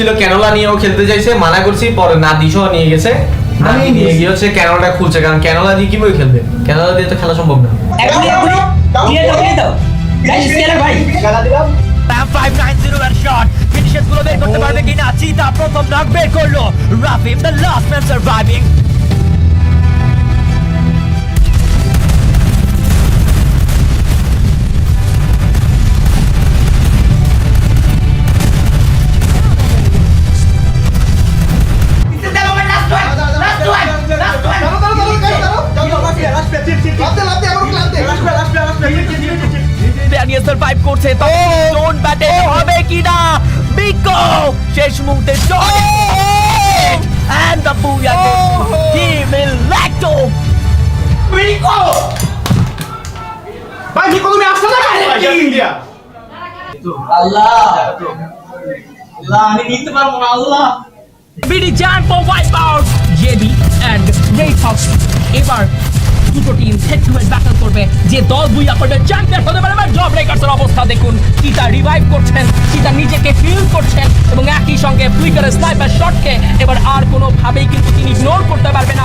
ছিল ক্যানোলা নিয়েও খেলতে চাইছে মানা করছি পরে না দিশও নিয়ে গেছে। আমি নিয়ে গিয়ে হচ্ছে ক্যানোলাটা খুলছে কারণ ক্যানোলা দিয়ে কীভাবে খেলবে? ক্যানোলা দিয়ে তো খেলা সম্ভব না। এখনই এখনই দিয়ে দাও দিয়ে দাও। গাইস স্কেলার ভাই। প্যাম 590 এর শট ফিনিশেসগুলো বের করতে পারবে কিনা? চিতা প্রথম নক বের করল। রাফিম the last man surviving survive করছে তো জোন ব্যাটে হবে কিনা? বিকো শেষ মুহূর্তে জোন এন্ড দ্য বুয়া হি উইল ল্যাকটো আল্লাহ। আল্লাহ আমি নিতে পারব না Allah. BD champ wipe out JB and এবার দুটো টিম হেড টু ব্যাটল করবে। যে দল দুই আকর্ডের চ্যাম্পিয়ন হতে পারে জব রেকার্সের অবস্থা দেখুন। চিতা রিভাইভ করছেন চিতা নিজেকে ফিল করছেন এবং একই সঙ্গে ফ্লিকারের স্নাইপার শটকে এবার আর কোনোভাবেই কিন্তু তিনি ইগনোর করতে পারবে না।